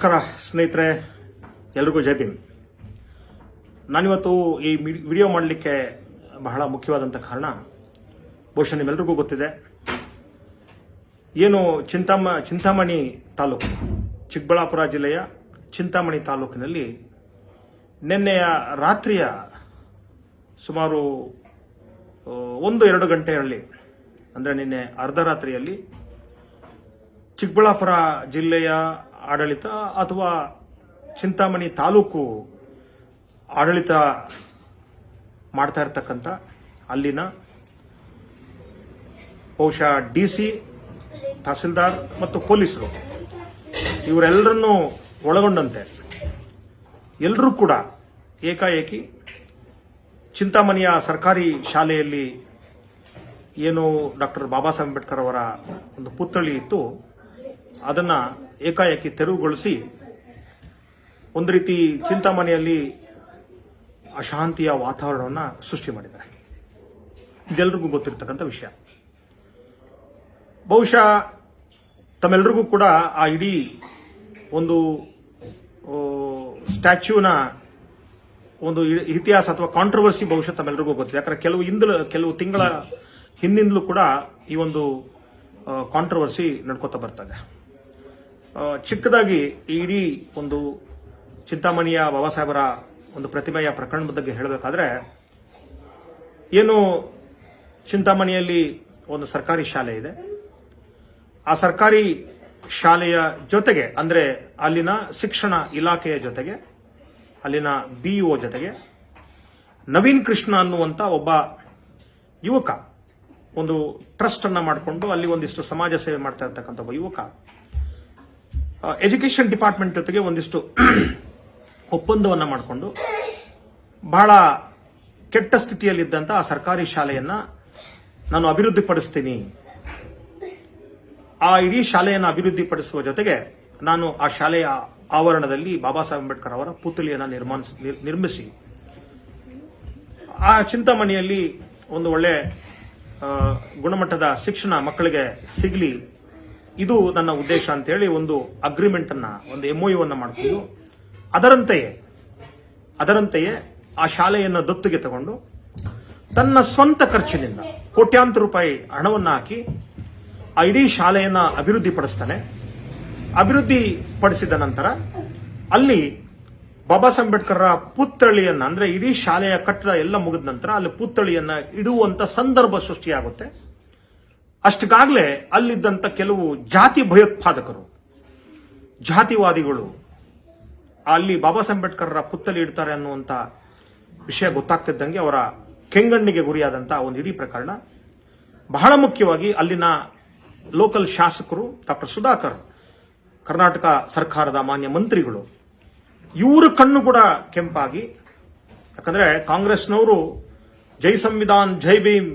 ನಮಸ್ಕಾರ, ಸ್ನೇಹಿತರೆ, ಎಲ್ರಿಗೂ ಜೈ ಭೀಮ್. ನಾನಿವತ್ತು ಈ ವಿಡಿಯೋ ಮಾಡಲಿಕ್ಕೆ ಬಹಳ ಮುಖ್ಯವಾದಂಥ ಕಾರಣ, ಬಹುಶಃ ನಿಮ್ಮೆಲ್ರಿಗೂ ಗೊತ್ತಿದೆ. ಏನು ಚಿಂತಾಮ, ಚಿಂತಾಮಣಿ ತಾಲೂಕು, ಚಿಕ್ಕಬಳ್ಳಾಪುರ ಜಿಲ್ಲೆಯ ಚಿಂತಾಮಣಿ ತಾಲೂಕಿನಲ್ಲಿ ನಿನ್ನೆಯ ರಾತ್ರಿಯ ಸುಮಾರು ಒಂದು ಎರಡು ಗಂಟೆಯಲ್ಲಿ, ಅಂದರೆ ನಿನ್ನೆ ಅರ್ಧರಾತ್ರಿಯಲ್ಲಿ ಚಿಕ್ಕಬಳ್ಳಾಪುರ ಜಿಲ್ಲೆಯ ಆಡಳಿತ ಅಥವಾ ಚಿಂತಾಮಣಿ ತಾಲೂಕು ಆಡಳಿತ ಮಾಡ್ತಾ ಇರ್ತಕ್ಕಂಥ ಅಲ್ಲಿನ ಬಹುಶಃ ಡಿ ಸಿ, ತಹಸೀಲ್ದಾರ್ ಮತ್ತು ಪೊಲೀಸರು. ಇವರೆಲ್ಲರನ್ನೂ ಒಳಗೊಂಡಂತೆ. ಎಲ್ಲರೂ ಕೂಡ ಏಕಾಏಕಿ ಚಿಂತಾಮಣಿಯ ಸರ್ಕಾರಿ ಶಾಲೆಯಲ್ಲಿ ಏನು ಡಾಕ್ಟರ್ ಬಾಬಾ ಸಾಹೇಬ್ ಅಂಬೇಡ್ಕರ್ ಅವರ ಒಂದು ಪುತ್ಥಳಿ ಇತ್ತು. ಅದನ್ನ ಏಕಾಏಕಿ ತೆರವುಗೊಳಿಸಿ ಒಂದು ರೀತಿ ಚಿಂತಾಮಣಿಯಲ್ಲಿ ಅಶಾಂತಿಯ ವಾತಾವರಣವನ್ನು ಸೃಷ್ಟಿ ಮಾಡಿದ್ದಾರೆ. ಇದೆಲ್ಲರಿಗೂ ಗೊತ್ತಿರ್ತಕ್ಕಂಥ ವಿಷಯ. ಬಹುಶಃ ತಮ್ಮೆಲ್ಲರಿಗೂ ಕೂಡ ಆ ಇಡೀ ಒಂದು ಸ್ಟ್ಯಾಚ್ಯೂನ ಒಂದು ಇತಿಹಾಸ ಅಥವಾ ಕಾಂಟ್ರವರ್ಸಿ ಬಹುಶಃ ತಮ್ಮೆಲ್ಲರಿಗೂ ಗೊತ್ತಿದೆ. ಯಾಕಂದ್ರೆ ಕೆಲವು ಹಿಂದಲ ಕೆಲವು ತಿಂಗಳ ಹಿಂದಿಂದಲೂ ಕೂಡ ಈ ಒಂದು ಕಾಂಟ್ರವರ್ಸಿ ನಡ್ಕೋತಾ ಬರ್ತದೆ ಆ, ಚಿಕ್ಕದಾಗಿ ಇಡೀ ಒಂದು ಚಿಂತಾಮಣಿಯ ಬಾಬಾ ಸಾಹೇಬರ ಒಂದು ಪ್ರತಿಮೆಯ ಪ್ರಕರಣದ ಬಗ್ಗೆ ಹೇಳಬೇಕಾದ್ರೆ, ಏನು ಚಿಂತಾಮಣಿಯಲ್ಲಿ ಒಂದು ಸರ್ಕಾರಿ ಶಾಲೆ ಇದೆ. ಆ ಸರ್ಕಾರಿ ಶಾಲೆಯ ಜೊತೆಗೆ, ಅಂದರೆ ಅಲ್ಲಿನ ಶಿಕ್ಷಣ ಇಲಾಖೆಯ ಜೊತೆಗೆ, ಅಲ್ಲಿನ ಬಿಇಒ ಜೊತೆಗೆ, ನವೀನ್ ಕೃಷ್ಣ ಅನ್ನುವಂಥ ಒಬ್ಬ ಯುವಕ, ಒಂದು ಟ್ರಸ್ಟ್ ಅನ್ನ ಮಾಡಿಕೊಂಡು ಅಲ್ಲಿ ಒಂದಿಷ್ಟು ಸಮಾಜ ಸೇವೆ ಮಾಡ್ತಾ ಇರ್ತಕ್ಕಂಥ ಒಬ್ಬ ಯುವಕ ಎಜುಕೇಶನ್ ಡಿಪಾರ್ಟ್ಮೆಂಟ್ ಜೊತೆಗೆ ಒಂದಿಷ್ಟು ಒಪ್ಪಂದವನ್ನ ಮಾಡಿಕೊಂಡು ಬಹಳ ಕೆಟ್ಟ ಸ್ಥಿತಿಯಲ್ಲಿದ್ದಂಥ ಆ ಸರ್ಕಾರಿ ಶಾಲೆಯನ್ನ ನಾನು ಅಭಿವೃದ್ಧಿಪಡಿಸ್ತೀನಿ. ಆ ಇಡೀ ಶಾಲೆಯನ್ನು ಅಭಿವೃದ್ಧಿಪಡಿಸುವ ಜೊತೆಗೆ ನಾನು ಆ ಶಾಲೆಯ ಆವರಣದಲ್ಲಿ ಬಾಬಾ ಸಾಹೇಬ್ ಅಂಬೇಡ್ಕರ್ ಅವರ ಪುತ್ಥಳಿಯನ್ನು ನಿರ್ಮಿಸಿ, ಆ ಚಿಂತಾಮಣಿಯಲ್ಲಿ ಒಂದು ಒಳ್ಳೆ ಗುಣಮಟ್ಟದ ಶಿಕ್ಷಣ ಮಕ್ಕಳಿಗೆ ಸಿಗಲಿ ಇದು ನನ್ನ ಉದ್ದೇಶ ಅಂತ ಹೇಳಿ ಒಂದು ಅಗ್ರಿಮೆಂಟ್ ಅನ್ನ ಒಂದು ಎಂಒಯು ಅನ್ನ ಮಾಡಿಕೊಂಡು, ಅದರಂತೆಯೇ ಅದರಂತೆಯೇ ಆ ಶಾಲೆಯನ್ನು ದತ್ತುಗೆ ತಗೊಂಡು ತನ್ನ ಸ್ವಂತ ಖರ್ಚಿನಿಂದ ಕೋಟ್ಯಾಂತರ ರೂಪಾಯಿ ಹಣವನ್ನು ಹಾಕಿ ಆ ಇಡೀ ಶಾಲೆಯನ್ನ ಅಭಿವೃದ್ಧಿಪಡಿಸ್ತಾನೆ. ಅಭಿವೃದ್ಧಿ ಪಡಿಸಿದ ನಂತರ ಅಲ್ಲಿ ಬಾಬಾ ಅಂಬೇಡ್ಕರ್ ಪುತ್ಥಳಿಯನ್ನ, ಅಂದ್ರೆ ಇಡೀ ಶಾಲೆಯ ಕಟ್ಟಡ ಎಲ್ಲ ಮುಗಿದ ನಂತರ ಅಲ್ಲಿ ಪುತ್ಥಳಿಯನ್ನ ಇಡುವಂತ ಸಂದರ್ಭ ಸೃಷ್ಟಿಯಾಗುತ್ತೆ. ಅಷ್ಟಕ್ಕಾಗಲೇ ಅಲ್ಲಿದ್ದಂಥ ಕೆಲವು ಜಾತಿ ಭಯೋತ್ಪಾದಕರು, ಜಾತಿವಾದಿಗಳು ಅಲ್ಲಿ ಬಾಬಾ ಸಾಹೇಬ್ ಪುತ್ತಲಿ ಇಡ್ತಾರೆ ಅನ್ನುವಂತ ವಿಷಯ ಗೊತ್ತಾಗ್ತಿದ್ದಂಗೆ ಅವರ ಕೆಂಗಣ್ಣಿಗೆ ಗುರಿಯಾದಂಥ ಒಂದು ಇಡೀ ಪ್ರಕರಣ. ಬಹಳ ಮುಖ್ಯವಾಗಿ ಅಲ್ಲಿನ ಲೋಕಲ್ ಶಾಸಕರು ಡಾಕ್ಟರ್ ಸುಧಾಕರ್, ಕರ್ನಾಟಕ ಸರ್ಕಾರದ ಮಾನ್ಯ ಮಂತ್ರಿಗಳು. ಇವರ ಕಣ್ಣು ಕೂಡ ಕೆಂಪಾಗಿ, ಯಾಕಂದ್ರೆ ಕಾಂಗ್ರೆಸ್ನವರು, ಜೈ ಸಂವಿಧಾನ್, ಜೈ ಭೀಮ್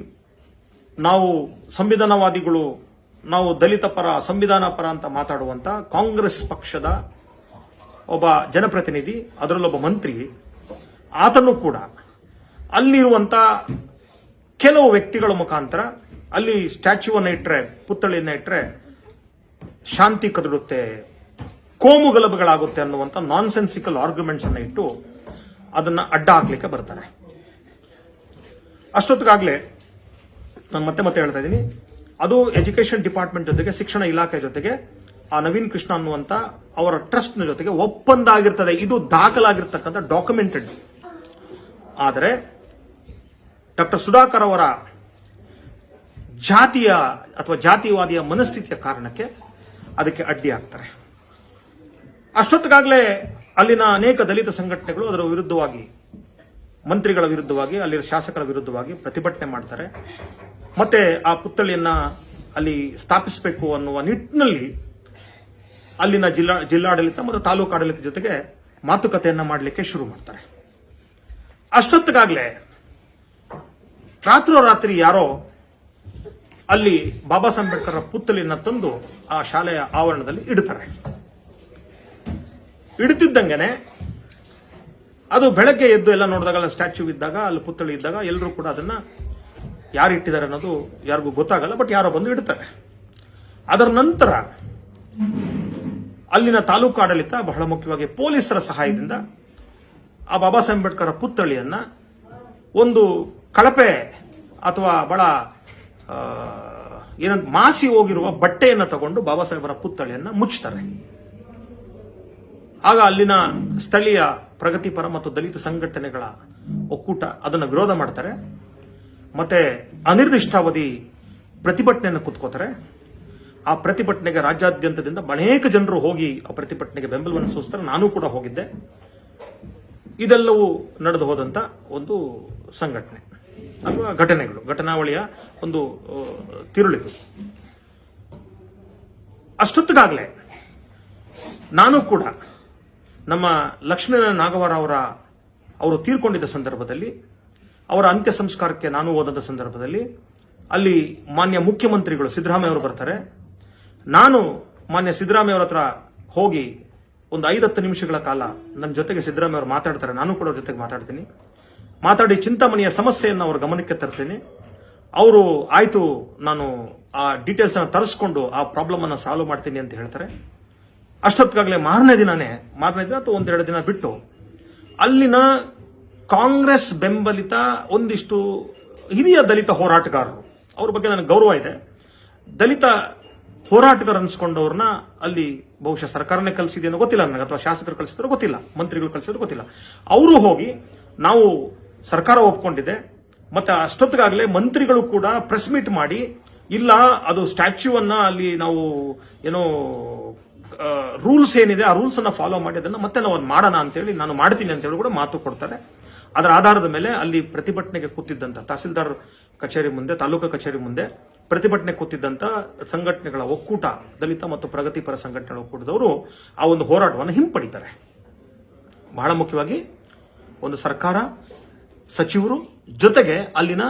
ನಾವು ಸಂವಿಧಾನವಾದಿಗಳು, ನಾವು ದಲಿತ ಪರ, ಸಂವಿಧಾನ ಪರ ಅಂತ ಮಾತಾಡುವಂತ ಕಾಂಗ್ರೆಸ್ ಪಕ್ಷದ ಒಬ್ಬ ಜನಪ್ರತಿನಿಧಿ, ಅದರಲ್ಲೊಬ್ಬ ಮಂತ್ರಿ, ಆತನು ಕೂಡ ಅಲ್ಲಿರುವಂತ ಕೆಲವು ವ್ಯಕ್ತಿಗಳ ಮುಖಾಂತರ ಅಲ್ಲಿ ಸ್ಟ್ಯಾಚ್ಯೂವನ್ನು ಇಟ್ಟರೆ ಪುತ್ಥಳಿಯನ್ನ ಇಟ್ಟರೆ ಶಾಂತಿ ಕದಡುತ್ತೆ, ಕೋಮು ಗಲಭೆಗಳಾಗುತ್ತೆ ಅನ್ನುವಂಥ ನಾನ್ಸೆನ್ಸಿಕಲ್ ಆರ್ಗ್ಯುಮೆಂಟ್ಸ್ ಅನ್ನು ಇಟ್ಟು ಅದನ್ನ ಅಡ್ಡ ಹಾಕ್ಲಿಕ್ಕೆ ಬರ್ತಾರೆ. ಅಷ್ಟೊತ್ತಿಗಾಗಲೇ ನಾನು ಮತ್ತೆ ಮತ್ತೆ ಹೇಳ್ತಾ ಇದ್ದೀನಿ ಅದು ಎಜುಕೇಶನ್ ಡಿಪಾರ್ಟ್ಮೆಂಟ್ ಜೊತೆಗೆ, ಶಿಕ್ಷಣ ಇಲಾಖೆ ಜೊತೆಗೆ, ಆ ನವೀನ್ ಕೃಷ್ಣ ಅನ್ನುವಂತ ಅವರ ಟ್ರಸ್ಟ್ನ ಜೊತೆಗೆ ಒಪ್ಪಂದ ಆಗಿರ್ತದೆ ಇದು ದಾಖಲಾಗಿರ್ತಕ್ಕಂಥ ಡಾಕ್ಯುಮೆಂಟೆಡ್ ಆದರೆ, ಡಾಕ್ಟರ್ ಸುಧಾಕರ್ ಅವರ ಜಾತಿಯ ಅಥವಾ ಜಾತಿವಾದಿಯ ಮನಸ್ಥಿತಿಯ ಕಾರಣಕ್ಕೆ ಅದಕ್ಕೆ ಅಡ್ಡಿ ಆಗ್ತಾರೆ. ಅಷ್ಟೊತ್ತಿಗಾಗಲೇ ಅಲ್ಲಿನ ಅನೇಕ ದಲಿತ ಸಂಘಟನೆಗಳು ಅದರ ವಿರುದ್ಧವಾಗಿ ಮಂತ್ರಿಗಳ ವಿರುದ್ಧವಾಗಿ, ಅಲ್ಲಿನ ಶಾಸಕರ ವಿರುದ್ಧವಾಗಿ ಪ್ರತಿಭಟನೆ ಮಾಡ್ತಾರೆ. ಮತ್ತೆ ಆ ಪುತ್ಥಳಿಯನ್ನ ಅಲ್ಲಿ ಸ್ಥಾಪಿಸಬೇಕು ಅನ್ನುವ ನಿಟ್ಟಿನಲ್ಲಿ ಅಲ್ಲಿನ ಜಿಲ್ಲಾ, ಜಿಲ್ಲಾಡಳಿತ ಮತ್ತು ತಾಲೂಕು ಆಡಳಿತ ಜೊತೆಗೆ ಮಾತುಕತೆಯನ್ನ ಮಾಡಲಿಕ್ಕೆ ಶುರು ಮಾಡ್ತಾರೆ. ಅಷ್ಟೊತ್ತಿಗಾಗಲೇ ರಾತ್ರೋರಾತ್ರಿ ಯಾರೋ ಅಲ್ಲಿ ಬಾಬಾ ಸಾಹೇಬ್ ಪುತ್ಥಳಿಯನ್ನ ತಂದು ಆ ಶಾಲೆಯ ಆವರಣದಲ್ಲಿ ಇಡ್ತಾರೆ. ಇಡ್ತಿದ್ದಂಗೆನೆ ಅದು ಬೆಳಗ್ಗೆ ಎದ್ದು ಎಲ್ಲ ನೋಡಿದಾಗ ಸ್ಟ್ಯಾಚ್ಯೂ ಇದ್ದಾಗ, ಅಲ್ಲಿ ಪುತ್ಥಳಿ ಇದ್ದಾಗ ಎಲ್ಲರೂ ಕೂಡ ಅದನ್ನ ಯಾರು ಇಟ್ಟಿದ್ದಾರೆ ಅನ್ನೋದು ಯಾರಿಗೂ ಗೊತ್ತಾಗಲ್ಲ, ಬಟ್ ಯಾರೋ ಬಂದು ಇಡ್ತಾರೆ. ಅದರ ನಂತರ ಅಲ್ಲಿನ ತಾಲೂಕು ಆಡಳಿತ ಬಹಳ ಮುಖ್ಯವಾಗಿ ಪೊಲೀಸರ ಸಹಾಯದಿಂದ ಆ ಬಾಬಾ ಸಾಹೇಬ್ ಅಂಬೇಡ್ಕರ್ ಪುತ್ಥಳಿಯನ್ನ ಒಂದು ಕಳಪೆ ಅಥವಾ ಬಹಳ ಏನಂತ ಮಾಸಿ ಹೋಗಿರುವ ಬಟ್ಟೆಯನ್ನು ತಗೊಂಡು ಬಾಬಾ ಸಾಹೇಬರ ಪುತ್ಥಳಿಯನ್ನ ಮುಚ್ಚುತ್ತಾರೆ ಆಗ ಅಲ್ಲಿನ ಸ್ಥಳೀಯ ಪ್ರಗತಿಪರ ಮತ್ತು ದಲಿತ ಸಂಘಟನೆಗಳ ಒಕ್ಕೂಟ ಅದನ್ನು ವಿರೋಧ ಮಾಡ್ತಾರೆ. ಮತ್ತೆ ಅನಿರ್ದಿಷ್ಟಾವಧಿ ಪ್ರತಿಭಟನೆಯನ್ನು ಕುತ್ಕೋತಾರೆ. ಆ ಪ್ರತಿಭಟನೆಗೆ ರಾಜ್ಯಾದ್ಯಂತದಿಂದ ಅನೇಕ ಜನರು ಹೋಗಿ ಆ ಪ್ರತಿಭಟನೆಗೆ ಬೆಂಬಲವನ್ನು ಸೂಚಿಸ್ತಾರೆ. ನಾನು ಕೂಡ ಹೋಗಿದ್ದೆ. ಇದೆಲ್ಲವೂ ನಡೆದು ಹೋದಂತ ಒಂದು ಸಂಘಟನೆ ಅಥವಾ ಘಟನೆಗಳು. ಘಟನಾವಳಿಯ ಒಂದು ತಿರುಳಿದು ಅಷ್ಟೊತ್ತಿಗಾಗಲೇ ನಾನು ಕೂಡ ನಮ್ಮ ಲಕ್ಷ್ಮೀನ ನಾಗವರ ಅವರ ಅವರು ತೀರ್ಕೊಂಡಿದ್ದ ಸಂದರ್ಭದಲ್ಲಿ, ಅವರ ಅಂತ್ಯ ಸಂಸ್ಕಾರಕ್ಕೆ ನಾನು ಹೋದಂತ ಸಂದರ್ಭದಲ್ಲಿ, ಅಲ್ಲಿ ಮಾನ್ಯ ಮುಖ್ಯಮಂತ್ರಿಗಳು ಸಿದ್ದರಾಮಯ್ಯ ಅವರು ಬರ್ತಾರೆ. ನಾನು ಮಾನ್ಯ ಸಿದ್ದರಾಮಯ್ಯ ಅವರ ಹತ್ರ ಹೋಗಿ ಒಂದು ಐದತ್ತು ನಿಮಿಷಗಳ ಕಾಲ ನನ್ನ ಜೊತೆಗೆ ಸಿದ್ದರಾಮಯ್ಯ ಅವರು ಮಾತಾಡ್ತಾರೆ. ನಾನು ಕೂಡ ಅವ್ರ ಜೊತೆಗೆ ಮಾತಾಡ್ತೀನಿ. ಮಾತಾಡಿ ಚಿಂತಾಮಣಿಯ ಸಮಸ್ಯೆಯನ್ನು ಅವರ ಗಮನಕ್ಕೆ ತರ್ತೀನಿ. ಅವರು ಆಯಿತು, ನಾನು ಆ ಡೀಟೇಲ್ಸ್ ಅನ್ನು ತರಿಸ್ಕೊಂಡು ಆ ಪ್ರಾಬ್ಲಮ್ ಅನ್ನ ಸಾಲ್ವ್ ಮಾಡ್ತೀನಿ ಅಂತ ಹೇಳ್ತಾರೆ. ಅಷ್ಟೊತ್ತಿಗಾಗಲೇ ಮಾರನೇ ದಿನನೇ, ಮಾರನೇ ದಿನ ಅಥವಾ ಒಂದೆರಡು ದಿನ ಬಿಟ್ಟು, ಅಲ್ಲಿನ ಕಾಂಗ್ರೆಸ್ ಬೆಂಬಲಿತ ಒಂದಿಷ್ಟು ಹಿರಿಯ ದಲಿತ ಹೋರಾಟಗಾರರು, ಅವ್ರ ಬಗ್ಗೆ ನನಗೆ ಗೌರವ ಇದೆ. ದಲಿತ ಹೋರಾಟಗಾರ ಅನ್ಸ್ಕೊಂಡವ್ರನ್ನ ಅಲ್ಲಿ ಬಹುಶಃ ಸರ್ಕಾರನೇ ಕಲಿಸಿದೇನೋ ಗೊತ್ತಿಲ್ಲ ನನಗೆ, ಅಥವಾ ಶಾಸಕರು ಕಲಿಸಿದ್ರು ಗೊತ್ತಿಲ್ಲ, ಮಂತ್ರಿಗಳು ಕಲಿಸಿದ್ರು ಗೊತ್ತಿಲ್ಲ. ಅವರು ಹೋಗಿ ನಾವು ಸರ್ಕಾರ ಒಪ್ಕೊಂಡಿದೆ ಮತ್ತೆ ಅಷ್ಟೊತ್ತಿಗಾಗಲೇ ಮಂತ್ರಿಗಳು ಕೂಡ ಪ್ರೆಸ್ ಮೀಟ್ ಮಾಡಿ, ಇಲ್ಲ, ಅದು ಸ್ಟ್ಯಾಚ್ಯೂ ಅನ್ನ ಅಲ್ಲಿ ನಾವು ಏನೋ ರೂಲ್ಸ್ ಏನಿದೆ, ಆ ರೂಲ್ಸ್ ಅನ್ನ ಫಾಲೋ ಮಾಡಿ, ಅದನ್ನ ಮತ್ತೆ ನಾವು ಅದು ಮಾಡೋಣ ಅಂತೇಳಿ ನಾನು ಮಾಡ್ತೀನಿ ಅಂತ ಹೇಳಿ ಕೂಡ ಮಾತು ಕೊಡ್ತಾರೆ. ಅದರ ಆಧಾರದ ಮೇಲೆ ಅಲ್ಲಿ ಪ್ರತಿಭಟನೆಗೆ ಕೂತಿದ್ದಂತ ತಹಸೀಲ್ದಾರ್ ಕಚೇರಿ ಮುಂದೆ, ತಾಲೂಕು ಕಚೇರಿ ಮುಂದೆ ಪ್ರತಿಭಟನೆ ಕೂತಿದ್ದಂತ ಸಂಘಟನೆಗಳ ಒಕ್ಕೂಟ, ದಲಿತ ಮತ್ತು ಪ್ರಗತಿಪರ ಸಂಘಟನೆಗಳ ಒಕ್ಕೂಟದವರು ಆ ಒಂದು ಹೋರಾಟವನ್ನು ಹಿಂಪಡಿತಾರೆ. ಬಹಳ ಮುಖ್ಯವಾಗಿ ಒಂದು ಸರ್ಕಾರ, ಸಚಿವರು ಜೊತೆಗೆ ಅಲ್ಲಿನ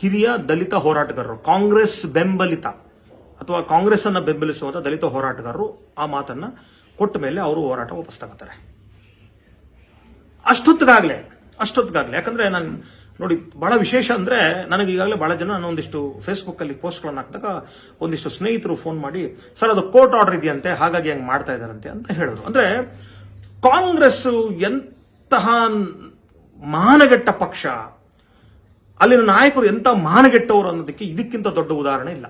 ಹಿರಿಯ ದಲಿತ ಹೋರಾಟಗಾರರು, ಕಾಂಗ್ರೆಸ್ ಬೆಂಬಲಿತ ಅಥವಾ ಕಾಂಗ್ರೆಸ್ ಅನ್ನ ಬೆಂಬಲಿಸುವಂತ ದಲಿತ ಹೋರಾಟಗಾರರು ಆ ಮಾತನ್ನ ಕೊಟ್ಟ ಮೇಲೆ ಅವರು ಹೋರಾಟ ವಾಪಸ್ ತಗೋತಾರೆ. ಅಷ್ಟೊತ್ತಿಗಾಗಲೇ ಅಷ್ಟೊತ್ತಿಗಾಗಲೇ, ಯಾಕಂದ್ರೆ ನಾನು ನೋಡಿ ಬಹಳ ವಿಶೇಷ ಅಂದ್ರೆ ನನಗೆ ಈಗಾಗಲೇ ಬಹಳ ಜನ ಒಂದಿಷ್ಟು ಫೇಸ್ಬುಕ್ ಅಲ್ಲಿ ಪೋಸ್ಟ್ಗಳನ್ನು ಹಾಕಿದಾಗ ಒಂದಿಷ್ಟು ಸ್ನೇಹಿತರು ಫೋನ್ ಮಾಡಿ, ಸರ್, ಅದು ಕೋರ್ಟ್ ಆರ್ಡರ್ ಇದೆಯಂತೆ, ಹಾಗಾಗಿ ಹಂಗೆ ಮಾಡ್ತಾ ಇದಾರಂತೆ ಅಂತ ಹೇಳೋದು ಅಂದ್ರೆ ಕಾಂಗ್ರೆಸ್ ಎಂತಹ ಮಾನಗೆಟ್ಟ ಪಕ್ಷ, ಅಲ್ಲಿನ ನಾಯಕರು ಎಂತ ಮಾನಗೆಟ್ಟವರು ಅನ್ನೋದಕ್ಕೆ ಇದಕ್ಕಿಂತ ದೊಡ್ಡ ಉದಾಹರಣೆ ಇಲ್ಲ.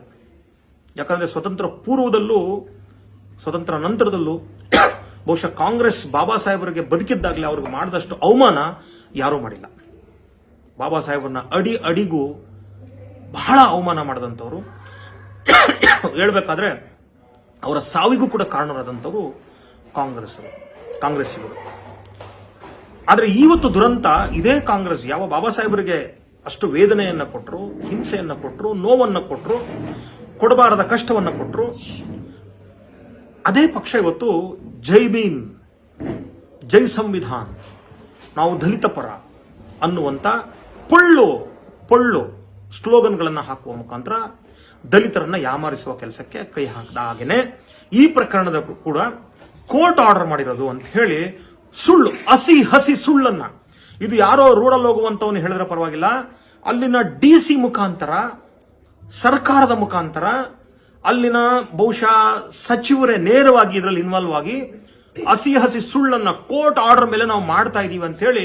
ಯಾಕಂದ್ರೆ ಸ್ವತಂತ್ರ ಪೂರ್ವದಲ್ಲೂ, ಸ್ವತಂತ್ರ ನಂತರದಲ್ಲೂ, ಬಹುಶಃ ಕಾಂಗ್ರೆಸ್ ಬಾಬಾ ಸಾಹೇಬರಿಗೆ ಬದುಕಿದ್ದಾಗಲೇ ಅವ್ರಿಗೆ ಮಾಡಿದಷ್ಟು ಅವಮಾನ ಯಾರೂ ಮಾಡಿಲ್ಲ. ಬಾಬಾ ಸಾಹೇಬರನ್ನ ಅಡಿ ಅಡಿಗೂ ಬಹಳ ಅವಮಾನ ಮಾಡಿದಂಥವ್ರು. ಹೇಳ್ಬೇಕಾದ್ರೆ, ಅವರ ಸಾವಿಗೂ ಕೂಡ ಕಾರಣರಾದಂಥವ್ರು ಕಾಂಗ್ರೆಸ್ ಕಾಂಗ್ರೆಸ್ಸಿಗರು. ಆದ್ರೆ ಇವತ್ತು ದುರಂತ, ಇದೇ ಕಾಂಗ್ರೆಸ್ ಯಾವ ಬಾಬಾ ಸಾಹೇಬರಿಗೆ ಅಷ್ಟು ವೇದನೆಯನ್ನು ಕೊಟ್ಟರು ಹಿಂಸೆಯನ್ನ ಕೊಟ್ಟರು ನೋವನ್ನ ಕೊಟ್ಟರು ಕೊಡಬಾರದ ಕಷ್ಟವನ್ನು ಕೊಟ್ಟರು ಅದೇ ಪಕ್ಷ ಇವತ್ತು ಜೈ ಭೀಮ್, ಜೈ ಸಂವಿಧಾನ್, ನಾವು ದಲಿತ ಪರ ಅನ್ನುವಂಥ ಪೊಳ್ಳು ಪೊಳ್ಳು ಸ್ಲೋಗನ್ಗಳನ್ನು ಹಾಕುವ ಮುಖಾಂತರ ದಲಿತರನ್ನ ಯಾಮಾರಿಸುವ ಕೆಲಸಕ್ಕೆ ಕೈ ಹಾಕಿದ ಹಾಗೆಯೇ ಈ ಪ್ರಕರಣದ ಕೂಡ ಕೋರ್ಟ್ ಆರ್ಡರ್ ಮಾಡಿರೋದು ಅಂತ ಹೇಳಿ ಸುಳ್ಳು, ಹಸಿ ಹಸಿ ಸುಳ್ಳನ್ನ. ಇದು ಯಾರೋ ರೂಢಲ್ಲಿ ಹೋಗುವಂತವನು ಹೇಳಿದ್ರೆ ಪರವಾಗಿಲ್ಲ. ಅಲ್ಲಿನ ಡಿ ಸಿ ಮುಖಾಂತರ ಸರ್ಕಾರದ ಮುಖಾಂತರ ಅಲ್ಲಿನ ಬಹುಶಃ ಸಚಿವರೇ ನೇರವಾಗಿ ಇದರಲ್ಲಿ ಇನ್ವಾಲ್ವ್ ಆಗಿ ಹಸಿ ಹಸಿ ಸುಳ್ಳನ್ನ ಕೋರ್ಟ್ ಆರ್ಡರ್ ಮೇಲೆ ನಾವು ಮಾಡ್ತಾ ಇದೀವಿ ಅಂತ ಹೇಳಿ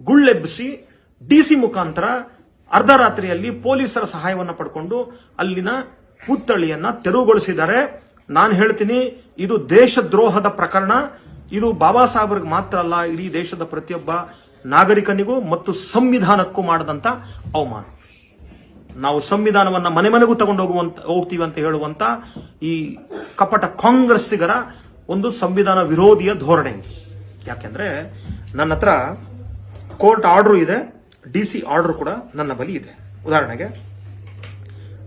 ಗುಳ್ಳೆಬ್ಬಿಸಿ ಡಿಸಿ ಮುಖಾಂತರ ಅರ್ಧ ರಾತ್ರಿಯಲ್ಲಿ ಪೊಲೀಸರ ಸಹಾಯವನ್ನು ಪಡ್ಕೊಂಡು ಅಲ್ಲಿನ ಪುತ್ಥಳಿಯನ್ನ ತೆರವುಗೊಳಿಸಿದ್ದಾರೆ. ನಾನು ಹೇಳ್ತೀನಿ, ಇದು ದೇಶದ್ರೋಹದ ಪ್ರಕರಣ. ಇದು ಬಾಬಾ ಸಾಹೇಬ್ರಿಗೆ ಮಾತ್ರ ಅಲ್ಲ, ಇಡೀ ದೇಶದ ಪ್ರತಿಯೊಬ್ಬ ನಾಗರಿಕನಿಗೂ ಮತ್ತು ಸಂವಿಧಾನಕ್ಕೂ ಮಾಡದಂತ ಅವಮಾನ. ನಾವು ಸಂವಿಧಾನವನ್ನ ಮನೆ ಮನೆಗೂ ತಗೊಂಡು ಹೋಗುವಂತ, ಹೋಗ್ತೀವಿ ಅಂತ ಹೇಳುವಂತ ಈ ಕಪಟ ಕಾಂಗ್ರೆಸ್ಸಿಗರ ಒಂದು ಸಂವಿಧಾನ ವಿರೋಧಿಯ ಧೋರಣೆ. ಯಾಕೆಂದ್ರೆ ನನ್ನ ಹತ್ರ ಕೋರ್ಟ್ ಆರ್ಡರ್ ಇದೆ, ಡಿ ಸಿ ಆರ್ಡರ್ ಕೂಡ ನನ್ನ ಬಳಿ ಇದೆ. ಉದಾಹರಣೆಗೆ,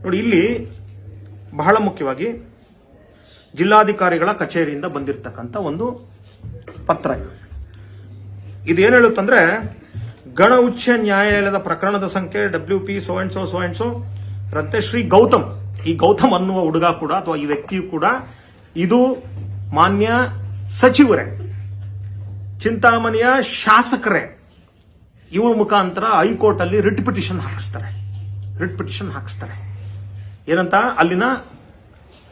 ನೋಡಿ ಇಲ್ಲಿ ಬಹಳ ಮುಖ್ಯವಾಗಿ ಜಿಲ್ಲಾಧಿಕಾರಿಗಳ ಕಚೇರಿಯಿಂದ ಬಂದಿರತಕ್ಕಂಥ ಒಂದು ಪತ್ರ. ಇದು ಇದೇನು ಹೇಳುತ್ತಂದ್ರೆ ಗಣ ಉಚ್ಚ ನ್ಯಾಯಾಲಯದ ಪ್ರಕರಣದ ಸಂಖ್ಯೆ W P so and so so and so ರಂತೆ ಶ್ರೀ ಗೌತಮ್. ಈ ಗೌತಮ್ ಅನ್ನುವ ಹುಡುಗ ಕೂಡ ಅಥವಾ ಈ ವ್ಯಕ್ತಿಯು ಕೂಡ ಇದು ಮಾನ್ಯ ಸಚಿವರೇ. ಚಿಂತಾಮಣಿಯ ಶಾಸಕರೇ. ಇವ್ರ ಮುಖಾಂತರ ಹೈಕೋರ್ಟ್ ಅಲ್ಲಿ ರಿಟ್ ಪಿಟಿಷನ್ ಹಾಕಿಸ್ತಾರೆ. ರಿಟ್ ಪಿಟಿಷನ್ ಹಾಕಿಸ್ತಾರೆ. ಏನಂತ? ಅಲ್ಲಿನ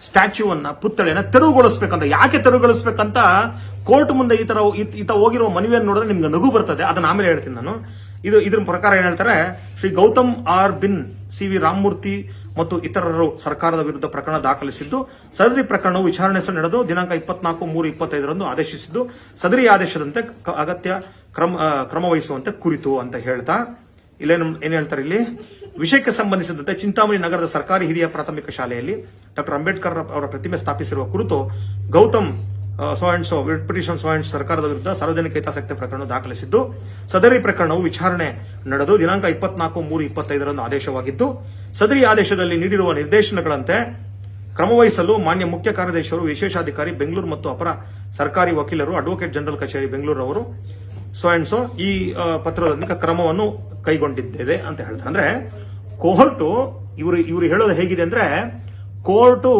ಸ್ಟ್ಯಾಚ್ಯೂವನ್ನ ಪುತ್ಥಳಿಯನ್ನ ತೆರವುಗೊಳಿಸ್ಬೇಕಂತ. ಯಾಕೆ ತೆರವುಗೊಳಿಸ್ಬೇಕಂತ? ಕೋರ್ಟ್ ಮುಂದೆ ಈ ತರ ಈತ- ಹೋಗಿರುವ ಮನವಿಯನ್ನು ನೋಡಿದ್ರೆ ನಿಮ್ಗೆ ನಗು ಬರ್ತದೆ. ಅದನ್ನ ಆಮೇಲೆ ಹೇಳ್ತೀನಿ ನಾನು. ಇದು ಇದ್ರ ಪ್ರಕಾರ ಏನ್ ಹೇಳ್ತಾರೆ, ಶ್ರೀ ಗೌತಮ್ ಆರ್ ಬಿನ್, ಸಿ ವಿ ರಾಮಮೂರ್ತಿ ಮತ್ತು ಇತರರು ಸರ್ಕಾರದ ವಿರುದ್ಧ ಪ್ರಕರಣ ದಾಖಲಿಸಿದ್ದು ಸದರಿ ಪ್ರಕರಣವು ವಿಚಾರಣೆ ನಡೆದು ದಿನಾಂಕ ಇಪ್ಪತ್ನಾಲ್ಕು ಮೂರು ಇಪ್ಪತ್ತೈದರಂದು ಆದೇಶಿಸಿದ್ದು. ಸದರಿ ಆದೇಶದಂತೆ ಅಗತ್ಯ ಕ್ರಮ ಕ್ರಮವಹಿಸುವಂತೆ ಕ್ರಮ ವಹಿಸುವಂತೆ ಕುರಿತು ಅಂತ ಹೇಳ್ತಾ. ಇಲ್ಲೇನು ಏನ್ ಹೇಳ್ತಾರೆ ಇಲ್ಲಿ? ವಿಷಯಕ್ಕೆ ಸಂಬಂಧಿಸಿದಂತೆ ಚಿಂತಾಮಣಿ ನಗರದ ಸರ್ಕಾರಿ ಹಿರಿಯ ಪ್ರಾಥಮಿಕ ಶಾಲೆಯಲ್ಲಿ ಡಾಕ್ಟರ್ ಅಂಬೇಡ್ಕರ್ ಅವರ ಪ್ರತಿಮೆ ಸ್ಥಾಪಿಸಿರುವ ಕುರಿತು Gautam so and so petition so and ಸರ್ಕಾರದ ವಿರುದ್ಧ ಸಾರ್ವಜನಿಕ ಹಿತಾಸಕ್ತಿ ಪ್ರಕರಣ ದಾಖಲಿಸಿದ್ದು. ಸದರಿ ಪ್ರಕರಣವು ವಿಚಾರಣೆ ನಡೆದು ದಿನಾಂಕ ಇಪ್ಪತ್ನಾಲ್ಕು ಮೂರು ಇಪ್ಪತ್ತೈದರಂದು ಆದೇಶವಾಗಿದ್ದು, ಸದರಿ ಆದೇಶದಲ್ಲಿ ನೀಡಿರುವ ನಿರ್ದೇಶನಗಳಂತೆ ಕ್ರಮವಹಿಸಲು ಮಾನ್ಯ ಮುಖ್ಯ ಕಾರ್ಯದರ್ಶಿಯವರು, ವಿಶೇಷಾಧಿಕಾರಿ, ಬೆಂಗಳೂರು ಮತ್ತು ಅಪರ ಸರ್ಕಾರಿ ವಕೀಲರು ಅಡ್ವೊಕೇಟ್ ಜನರಲ್ ಕಚೇರಿ ಬೆಂಗಳೂರು ಅವರು ಸೊ ಅಂಡ್ ಸೊ ಈ ಪತ್ರದಲ್ಲಿ ಕ್ರಮವನ್ನು ಕೈಗೊಂಡಿದ್ದೇವೆ ಅಂತ ಹೇಳ್ತಾರೆ. ಅಂದ್ರೆ, ಕೋರ್ಟು, ಇವರು ಇವರು ಹೇಳೋದು ಹೇಗಿದೆ ಅಂದ್ರೆ, ಕೋರ್ಟು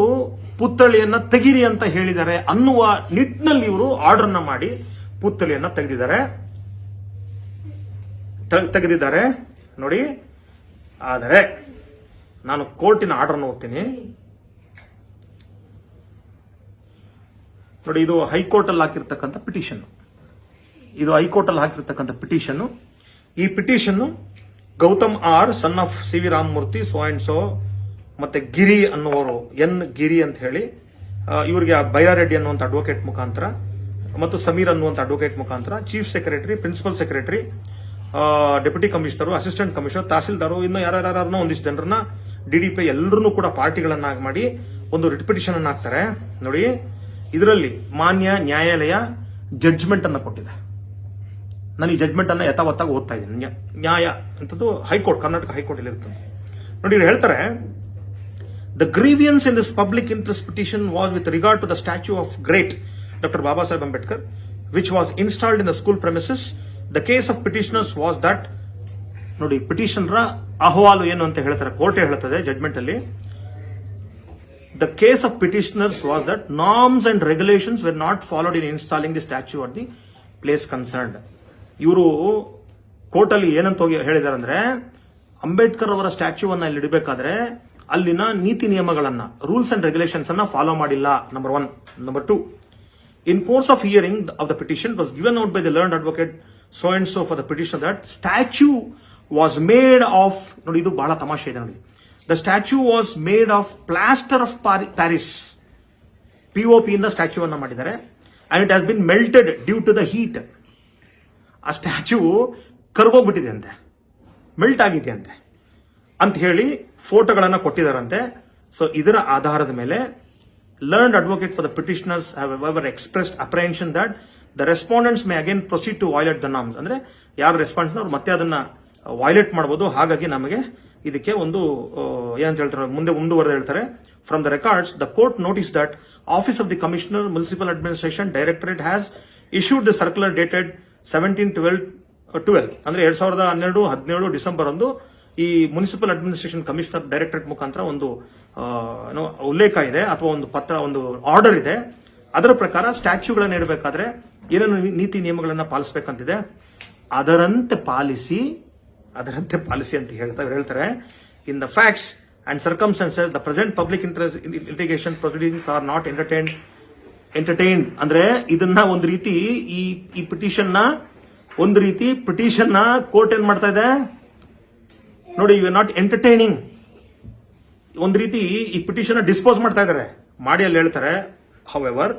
ಪುತ್ಥಳಿಯನ್ನ ತೆಗಿರಿ ಅಂತ ಹೇಳಿದ್ದಾರೆ ಅನ್ನುವ ನಿಟ್ಟಿನಲ್ಲಿ ಇವರು ಆರ್ಡರ್ನ ಮಾಡಿ ಪುತ್ಥಳಿಯನ್ನ ತೆಗೆದಿದ್ದಾರೆ. ತೆಗೆದಿದ್ದಾರೆ. ನೋಡಿ, ಆದರೆ ನಾನು ಕೋರ್ಟಿನ ಆರ್ಡರ್ ನೋಡ್ತೀನಿ ನೋಡಿ, ಇದು ಹೈಕೋರ್ಟ್ ಅಲ್ಲಿ ಹಾಕಿರ್ತಕ್ಕಂಥ ಪಿಟಿಷನ್ ಇದು ಹೈಕೋರ್ಟ್ ಅಲ್ಲಿ ಹಾಕಿರ್ತಕ್ಕಂಥ ಪಿಟಿಷನ್ ಈ petition Gautam R son of C V Ramamurthy so and so ಮತ್ತೆ ಗಿರಿ ಅನ್ನುವರು ಎನ್ ಗಿರಿ ಅಂತ ಹೇಳಿ ಇವರಿಗೆ ಬೈರಾರೆಡ್ಡಿ ಅನ್ನುವಂಥ ಅಡ್ವೊಕೇಟ್ ಮುಖಾಂತರ ಮತ್ತು ಸಮೀರ್ ಅನ್ನುವಂಥ ಅಡ್ವೊಕೇಟ್ ಮುಖಾಂತರ chief secretary principal secretary deputy commissioner assistant commissioner tahsildar, ಇನ್ನು ಯಾರ್ಯಾರನ್ನ ಒಂದಿಷ್ಟು ಜನರನ್ನ ಡಿಡಿಪಿ ಎಲ್ಲರನ್ನೂ ಕೂಡ ಪಾರ್ಟಿಗಳನ್ನಾಗಿ ಮಾಡಿ ಒಂದು ರಿಟ್ ಪಿಟಿಷನ್ ಅನ್ನ ಹಾಕ್ತಾರೆ. ನೋಡಿ, ಇದರಲ್ಲಿ ಮಾನ್ಯ ನ್ಯಾಯಾಲಯ ಜಡ್ಜ್ಮೆಂಟ್ ಅನ್ನ ಕೊಟ್ಟಿದೆ. ನಾನು ಈ ಜಡ್ಜ್ಮೆಂಟ್ ಅನ್ನ ಯಥಾವತ್ತಾಗಿ ಓದ್ತಾ ಇದ್ದೀನಿ. ನ್ಯಾ- ನ್ಯಾಯ ಅಂತದ್ದು ಹೈಕೋರ್ಟ್, ಕರ್ನಾಟಕ ಹೈಕೋರ್ಟ್ ಅಲ್ಲಿ ಇರ್ತದೆ ನೋಡಿ, ಇವ್ರು ಹೇಳ್ತಾರೆ the grievance in this public interest petition was with regard to the statue of great doctor Baba Saheb Ambedkar which was installed in the school premises the case of petitioners was that ನೋಡಿ ಪಿಟಿಷನ್ರ ಅಹವಾಲು ಏನು ಅಂತ ಹೇಳ್ತಾರೆ, court ಹೇಳ್ತದೆ judgment ಅಲ್ಲಿ The case of petitioners was that norms and regulations were not followed in installing the statue at the place concerned. ಇವರು court ಅಲ್ಲಿ ಏನಂತ ಹೋಗಿ ಹೇಳಿದಾರೆ ಅಂದ್ರೆ ಅಂಬೇಡ್ಕರ್ ಅವರ ಸ್ಟ್ಯಾಚ್ಯೂವನ್ನ ಇಲ್ಲಿ ಇಡಬೇಕಾದ್ರೆ ಅಲ್ಲಿನ ನೀತಿ ನಿಯಮಗಳನ್ನ ರೂಲ್ಸ್ ಅಂಡ್ ರೆಗ್ಯುಲೇಷನ್ಸ್ ಅನ್ನ ಫಾಲೋ ಮಾಡಿಲ್ಲ number one number two in course of hearing of the petition was given out by the learned advocate so and so for the petition that statue was made of ನೋಡಿ ಇದು ಬಹಳ ತಮಾಷೆ ಇದೆ ನೋಡಿ. The statue was made of plaster of Paris POP ಇಂದ statue ಅನ್ನ ಮಾಡಿದ್ದಾರೆ. And it has been melted due to the heat ಆ ಸ್ಟ್ಯಾಚ್ಯೂ ಕರ್ಗೋಗ್ಬಿಟ್ಟಿದೆ ಅಂತೆ. ಮೆಲ್ಟ್ ಆಗಿದೆ ಅಂತೆ ಅಂತ ಹೇಳಿ ಫೋಟೋಗಳನ್ನ ಕೊಟ್ಟಿದ್ದಾರಂತೆ ಸೊ ಇದರ ಆಧಾರದ ಮೇಲೆ learned advocate for the petitioners have ever expressed apprehension that the respondents may again proceed to violate the norms ಅಂದ್ರೆ, ಯಾರು ರೆಸ್ಪಾನ್ಸ್ ಅವ್ರು ಮತ್ತೆ ಅದನ್ನ ವಾಯ್ಲೆಟ್ ಮಾಡಬಹುದು ಹಾಗಾಗಿ ನಮಗೆ ಇದಕ್ಕೆ ಒಂದು ಏನಂತ ಹೇಳ್ತಾರೆ, ಮುಂದೆ ಮುಂದುವರೆದ ಹೇಳ್ತಾರೆ. From the records the court notice that office of the commissioner municipal administration directorate has issued the circular dated seventeen twelve twelve ಅಂದ್ರೆ, ಎರಡ್ ಸಾವಿರದ ಹನ್ನೆರಡು, ಹದಿನೇಳು ಡಿಸೆಂಬರ್ ಒಂದು ಈ ಮುನ್ಸಿಪಲ್ ಅಡ್ಮಿನಿಸ್ಟ್ರೇಷನ್ ಕಮಿಷನರ್ ಡೈರೆಕ್ಟರೇಟ್ ಮುಖಾಂತರ ಒಂದು ಉಲ್ಲೇಖ ಇದೆ ಅಥವಾ ಒಂದು ಪತ್ರ, ಒಂದು ಆರ್ಡರ್ ಇದೆ. ಅದರ ಪ್ರಕಾರ ಸ್ಟ್ಯಾಚ್ಯೂಗಳನ್ನ ಇಡಬೇಕಾದ್ರೆ ಏನೇನು ನೀತಿ ನಿಯಮಗಳನ್ನ ಪಾಲಿಸಬೇಕಂತಿದೆ. ಅದರಂತೆ ಪಾಲಿಸಿ ಅದರಂತೆ ಪಾಲಿಸಿ ಅಂತ ಹೇಳ್ತಾ ಹೇಳ್ತಾರೆ. In the facts and circumstances the present public interest litigation proceedings are not entertain entertain ಅಂದ್ರೆ ಇದನ್ನ ಒಂದು ರೀತಿ ಈ ಈ ಪಿಟಿಷನ್ನ, ಒಂದು ರೀತಿ ಪಿಟಿಷನ್ನ ಕೋರ್ಟ್ ಏನ್ ಮಾಡ್ತಾ ಇದೆ? ನೋಡಿ ಯು ನಾಟ್ ಎಂಟರ್ಟೈನಿಂಗ್ ಒಂದು ರೀತಿ ಈ ಪಿಟಿಷನ್ ಡಿಸ್ಪೋಸ್ ಮಾಡ್ತಾ ಇದ್ದಾರೆ ಮಾಡಿ ಅಲ್ಲಿ ಹೇಳ್ತಾರೆ however